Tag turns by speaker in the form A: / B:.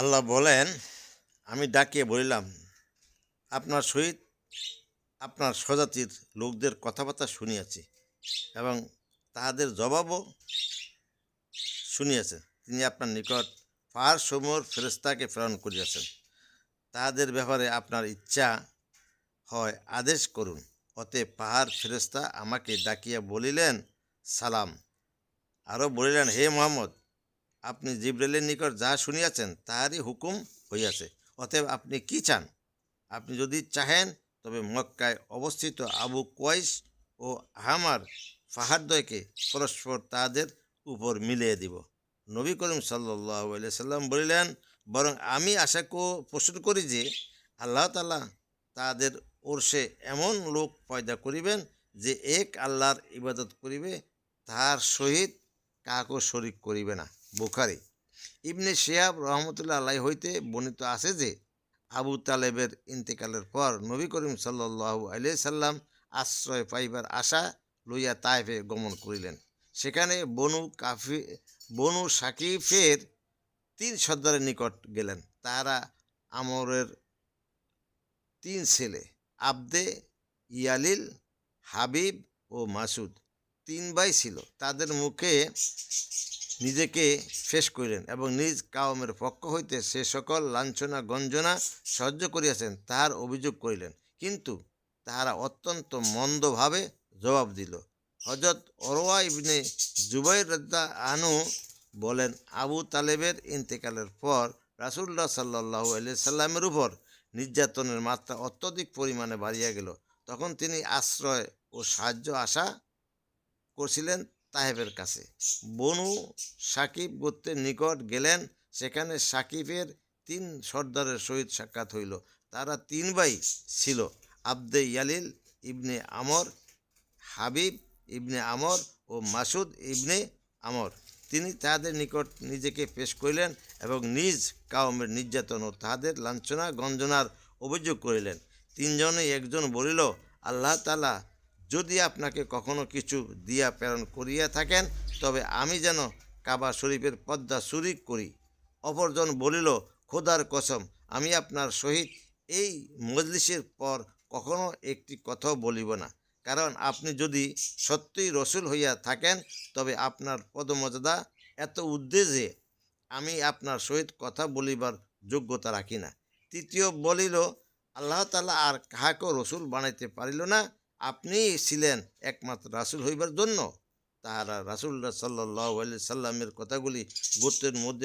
A: আল্লাহ বলেন, আমি ডাকিয়ে বলিলাম, আপনার সহিত আপনার স্বজাতির লোকদের কথাবার্তা শুনিয়াছি এবং তাহাদের জবাবও শুনিয়াছেন। তিনি আপনার নিকট পাহাড় সমূহ ফেরেস্তাকে প্রেরণ করিয়াছেন। তাহাদের ব্যাপারে আপনার ইচ্ছা হয় আদেশ করুন। অতএব পাহাড় ফেরেস্তা আমাকে ডাকিয়া বলিলেন, সালাম। আরও বলিলেন, হে মোহাম্মদ আপনি জিব্রাইলের নিকট যা শুনিয়াছেন তাহারই হুকুম হইয়াছে। অতএব আপনি কি চান? আপনি যদি চাহেন, তবে মক্কায় অবস্থিত আবু কোয়াইস ও আহামার ফাহারদ্বয়কে পরস্পর তাদের উপর মিলিয়ে দিব। নবী করিম সাল্লাহ সাল্লাম বলিলেন, বরং আমি আশা পোষণ করি যে আল্লাহ তালা তাদের ওরসে এমন লোক পয়দা করিবেন যে এক আল্লাহর ইবাদত করিবে তাহার সহিত কাহাকেও শরিক করিবে না। বুখারি। ইবনে শিয়াব রহমতুল্লাহ আল্লাহ হইতে বর্ণিত আছে যে, আবু তালেবের ইন্তেকালের পর নবী করিম সাল্লাহ আলিয়া সাল্লাম আশ্রয় পাইবার আশা লইয়া তাইফে গমন করিলেন। সেখানে বনু কাফি, বনু সাকিফের তিন সর্দারের নিকট গেলেন। তাহারা আমরের তিন ছেলে, আবদে, ইয়ালিল, হাবিব ও মাসুদ। তিন ভাই ছিল। তাদের মুখে নিজেকে শেষ করিলেন এবং নিজ কাউমের পক্ষ হইতে সে সকল লাঞ্ছনা, গঞ্জনা সহ্য করিয়াছেন, তাহার অভিযোগ করিলেন। কিন্তু তাহারা অত্যন্ত মন্দভাবে জবাব দিল। হজরত অরোয়া ইবনে জুবাইর রদ্দা আনু বলেন, আবু তালেবের ইন্তেকালের পর রাসুল্লাহ সাল্লাহ সাল্লামের উপর নির্যাতনের মাত্রা অত্যধিক পরিমাণে বাড়িয়া গেল। তখন তিনি আশ্রয় ও সাহায্য আশা করছিলেন তাহেবের কাছে। বনু সাকিব গোত্রের নিকট গেলেন, সেখানে সাকিবের তিন সর্দারের সহিত সাক্ষাৎ হইল। তারা তিন ভাই ছিল, আব্দে ইয়ালিল ইবনে আমর, হাবিব ইবনে আমর ও মাসুদ ইবনে আমর। তিনি তাহাদের নিকট নিজেকে পেশ করিলেন এবং নিজ কাউমের নির্যাতন ও তাহাদের লাঞ্ছনা গঞ্জনার অভিযোগ করিলেন। তিনজনে একজন বলিল, আল্লাহ তালা যদি আপনাকে কখনো কিছু দিয়া প্রেরণ করিয়া থাকেন, তবে আমি যেন কাবা শরীফের পদ্মা চুরি করি। অপরজন বলিল, খোদার কসম, আমি আপনার সহিত এই মজলিসের পর কখনো একটি কথাও বলিব না। কারণ আপনি যদি সত্যিই রসুল হইয়া থাকেন, তবে আপনার পদমর্যাদা এত উদ্দে যে আমি আপনার সহিত কথা বলিবার যোগ্যতা রাখি না। তৃতীয় বলিল, আল্লাহ তালা আর কাহাকেও রসুল বানাইতে পারিল না আপনি ছিলেন একমাত্র রাসুল হইবার জন্য। তাহারা রাসুল্লাহ সাল্লাহ সাল্লামের কথাগুলি গোত্রের মধ্যে